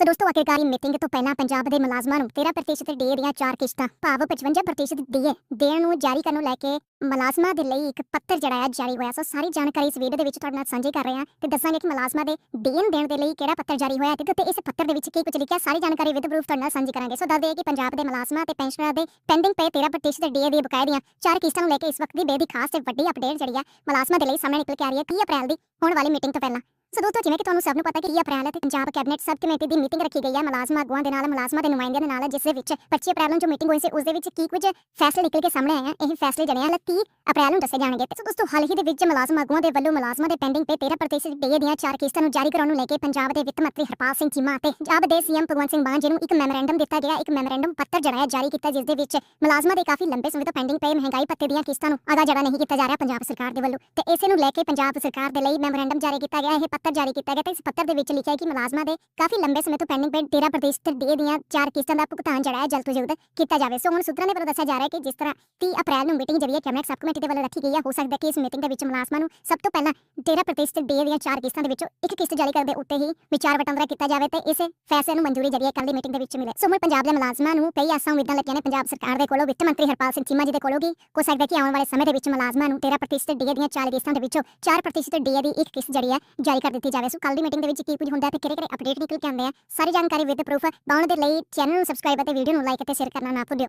ਸੋ ਦੋਸਤੋ, ਆਖਿਰਕਾਰ ਮੀਟਿੰਗ ਤੋਂ ਪਹਿਲਾਂ ਪੰਜਾਬ ਦੇ ਮੁਲਾਜ਼ਮਾਂ ਨੂੰ 13% ਡੀਏ ਦੀਆਂ ਚਾਰ ਕਿਸ਼ਤਾਂ, ਭਾਵ 55% ਡੀਏ ਦੇਣ ਨੂੰ ਜਾਰੀ ਕਰਨ ਨੂੰ ਲੈ ਕੇ ਮੁਲਾਜ਼ਮਾਂ ਦੇ ਲਈ ਇੱਕ ਪੱਤਰ ਜਿਹੜਾ ਹੈ ਜਾਰੀ ਹੋਇਆ। ਸੋ ਸਾਰੀ ਜਾਣਕਾਰੀ ਇਸ ਵੀਡੀਓ ਦੇ ਵਿੱਚ ਤੁਹਾਡੇ ਨਾਲ ਸਾਂਝੀ ਕਰ ਰਹੇ ਹਾਂ ਤੇ ਦੱਸਾਂਗੇ ਕਿ ਮੁਲਾਜ਼ਮਾਂ ਦੇ ਡੀਐਨ ਦੇਣ ਦੇ ਲਈ ਕਿਹੜਾ ਪੱਤਰ ਜਾਰੀ ਹੋਇਆ ਤੇ ਤੇ ਇਸ ਪੱਤਰ ਦੇ ਵਿੱਚ ਕੀ ਕੁਝ ਲਿਖਿਆ ਸਾਰੀ ਜਾਣਕਾਰੀ ਵਿਦ ਪ੍ਰੂਫ ਤੁਹਾਡੇ ਨਾਲ ਸਾਂਝੀ ਕਰਾਂਗੇ। ਸੋ ਦੱਸ ਦਈਏ ਕਿ ਪੰਜਾਬ ਦੇ ਮੁਲਾਜ਼ਮਾਂ ਤੇ ਪੈਨਸ਼ਨਰਾਂ ਦੇ ਪੈਂਡਿੰਗ ਪਏ 13% ਡੀਏ ਦੀ ਬਕਾਇਆ ਦੀਆਂ ਚਾਰ ਕਿਸ਼ਤਾਂ ਨੂੰ ਲੈ ਕੇ ਇਸ ਵਕਤ ਦੀ ਬੇਦੀ ਖਾਸ ਤੇ ਵੱਡੀ ਅਪਡੇਟ ਜਿਹੜੀ ਹੈ ਮੁਲਾਜ਼ਮਾਂ ਦੇ ਲਈ ਸਾਹਮਣੇ ਨਿਕਲ ਕੇ ਆ ਰਹੀ ਹੈ 30 ਅਪ੍ਰੈਲ ਦੀ ਹੋਣ ਵਾਲੀ ਮੀਟਿੰਗ ਤੋਂ ਪਹਿਲਾਂ। ਸੋ ਦੋਸਤੋ ਜਿਵੇਂ ਕਿ ਤੁਹਾਨੂੰ ਸਭ ਨੂੰ ਪਤਾ ਕਿ 30 ਅਪ੍ਰੈਲ ਹੈ ਤੇ ਪੰਜਾਬ ਕੈਬਨਿਟ ਸਬ ਕਮੇਟੀ ਦੀ ਮੀਟਿੰਗ ਰੱਖੀ ਗਈ ਹੈ ਮੁਲਾਜ਼ਮ ਆਗੂਆਂ ਦੇ ਨਾਲ, ਮੁਲਾਜ਼ਮਾਂ ਦੇ ਨੁਮਾਇੰਦਿਆਂ ਦੇ ਨਾਲ, ਜਿਸ ਦੇ ਵਿੱਚ 25 ਅਪ੍ਰੈਲ ਨੂੰ ਜੋ ਮੀਟਿੰਗ ਹੋਈ ਸੀ, ਉਸ ਦੇ ਵਿੱਚ ਕੀ ਕੁਝ ਫੈਸਲੇ ਨਿਕਲ ਕੇ ਸਾਹਮਣੇ ਆਏ ਆ, ਇਹ ਫੈਸਲੇ ਜਿਹੜੇ ਆ 30 ਅਪ੍ਰੈਲ ਨੂੰ ਦੱਸੇ ਜਾਣਗੇ ਸੋ ਦੋਸਤੋ ਹਾਲ ਹੀ ਦੇ ਵਿੱਚ ਮੁਲਾਜ਼ਮ ਆਗੂਆਂ ਦੇ ਵੱਲੋਂ ਮੁਲਾਜ਼ਮਾਂ ਦੇ ਪੈਂਡਿੰਗ ਤੇ 13% ਡੀਏ ਦੀਆਂ ਚਾਰ ਕਿਸ਼ਤਾਂ ਨੂੰ ਜਾਰੀ ਕਰਾਉਣ ਨੂੰ ਲੈ ਕੇ ਪੰਜਾਬ ਦੇ ਵਿੱਤ ਮੰਤਰੀ ਹਰਪਾਲ ਸਿੰਘ ਚੀਮਾ ਅਤੇ ਪੰਜਾਬ ਦੇ ਸੀਐਮ ਭਗਵੰਤ ਸਿੰਘ ਮਾਨ ਜੀ ਨੂੰ ਇੱਕ ਮੈਮੋਰੈਂਡਮ ਦਿੱਤਾ ਗਿਆ, ਇੱਕ ਮੈਮੋਰੈਂਡਮ ਪੱਤਰ ਜਿਹੜਾ ਜਾਰੀ ਕੀਤਾ, ਜਿਸ ਦੇ ਵਿੱਚ ਮੁਲਾਜ਼ਮਾਂ ਦੇ ਕਾਫੀ ਲੰਬੇ ਸਮੇਂ ਤੋਂ ਪੈਂਡਿੰਗ ਪਏ ਮਹਿੰਗਾਈ ਪੱਤੇ ਦੀਆਂ ਕਿਸ਼ਤਾਂ ਨੂੰ ਅਦਾ ਜਿਹੜਾ ਨਹੀਂ ਕੀਤਾ ਜਾ ਰਿਹਾ ਪੰਜਾਬ ਸਰਕਾਰ ਦੇ ਵੱਲੋਂ ਤੇ ਇਸੇ ਨੂੰ ਲੈ ਕੇ ਪੰਜਾਬ ਸਰਕਾਰ ਦੇ ਲਈ ਮੈਮੋਰੈਂਡਮ ਜਾਰੀ ਕੀਤਾ ਗਿਆ, ਇਹ ਪੱਤਰ ਜਾਰੀ ਕੀਤਾ ਗਿਆ ਤੇ ਇਸ ਪੱਤਰ ਦੇ ਵਿੱਚ ਲਿਖਿਆ ਹੈ ਕਿ ਮੁਲਾਜ਼ਮਾਂ ਦੇ ਕਾਫੀ ਲੰਬੇ ਸਮੇਂ ਤੋਂ ਪੈਂਡਿੰਗ ਪਏ 13% ਡੀਏ ਦੀਆਂ ਚਾਰ ਕਿਸ਼ਤਾਂ ਦਾ ਭੁਗਤਾਨ ਜਿਹੜਾ ਹੈ ਜਲਦ ਤੋਂ ਜਲਦ ਕੀਤਾ ਜਾਵੇ। ਸੋ ਹੁਣ ਸੂਤਰਾਂ ਦੇ ਵੱਲੋਂ ਦੱਸਿਆ ਜਾ ਰਿਹਾ ਹੈ ਕਿ ਜਿਸ ਤਰ੍ਹਾਂ 30 ਅਪ੍ਰੈਲ ਨੂੰ ਮੀਟਿੰਗ ਜਿਹੜੀ ਹੈ ਕੈਬਨਿਟ ਸਬ ਕਮੇਟੀ ਦੇ ਵੱਲੋਂ ਰੱਖੀ ਗਈ ਹੈ, ਹੋ ਸਕਦਾ ਹੈ ਕਿ ਇਸ ਮੀਟਿੰਗ ਦੇ ਵਿੱਚ ਮੁਲਾਜ਼ਮਾਂ ਨੂੰ ਸਭ ਤੋਂ ਪਹਿਲਾਂ 13% ਡੀਏ ਦੀਆਂ ਚਾਰ ਕਿਸ਼ਤਾਂ ਦੇ ਵਿੱਚੋਂ ਇੱਕ ਕਿਸ਼ਤ ਜਾਰੀ ਕਰਨ ਦੇ ਉੱਤੇ ਹੀ ਵਿਚਾਰ ਵਟਾਂਦਰਾ ਕੀਤਾ ਜਾਵੇ ਤੇ ਇਸ ਫੈਸਲੇ ਨੂੰ ਮਨਜ਼ੂਰੀ ਜਿਹੜੀ ਹੈ ਕੱਲ੍ਹ ਦੀ ਮੀਟਿੰਗ ਦੇ ਵਿੱਚ ਮਿਲੇ। ਸੋ ਹੁਣ ਪੰਜਾਬ ਦੇ ਮੁਲਾਜ਼ਮਾਂ ਨੂੰ ਕਈ ਆਸਾਂ ਉਮੀਦਾਂ ਲੱਗੀਆਂ ਨੇ। ਪੰਜਾਬ ਸਰਕਾਰ ਦੇ ਕੋਲੋਂ ਵਿੱਤ ਮੰਤਰੀ ਹਰਪਾਲ ਸਿੰਘ ਚੀਮਾ ਜੀ ਦੇ ਕੋਲੋਂ ਵੀ ਹੋ ਸਕਦਾ ਕਿ ਆਉਣ ਵਾਲੇ ਸਮੇਂ ਦੇ ਵਿੱਚ ਮੁਲਾਜ਼ਮਾਂ ਨੂੰ 13 ਪ੍ਰਤੀਸ਼ਤ ਡੀਏ ਦੀਆਂ ਚਾਰ ਕਿਸ਼ਤਾਂ ਦੇ ਵਿੱਚੋਂ 4 ਪ੍ਰਤੀਸ਼ਤ ਡੀਏ ਦੀ ਇੱਕ ਕਿਸ਼ਤ ਜਿਹੜੀ ਹੈ ਜਾਰੀ ਕਰ ਦਿੱਤੀ ਜਾਵੇ। ਸੋ ਕੱਲ੍ਹ ਦੀ ਮੀਟਿੰਗ ਦੇ ਵਿੱਚ ਕੀ ਕੁਝ ਹੁੰਦਾ ਤੇ ਕਿਹੜੇ ਕਿਹੜੇ ਅਪਡੇਟ ਨਿਕਲ ਕੇ ਆਉਂਦੇ ਆ, ਸਾਰੀ ਜਾਣਕਾਰੀ ਵਿਦ ਪ੍ਰੂਫ ਪਾਉਣ ਦੇ ਲਈ ਚੈਨਲ ਨੂੰ ਸਬਸਕ੍ਰਾਈਬ ਅਤੇ ਵੀਡੀਓ ਨੂੰ ਲਾਈਕ ਅਤੇ ਸ਼ੇਅਰ ਕਰਨਾ ਨਾ ਭੁੱਲਿਓ।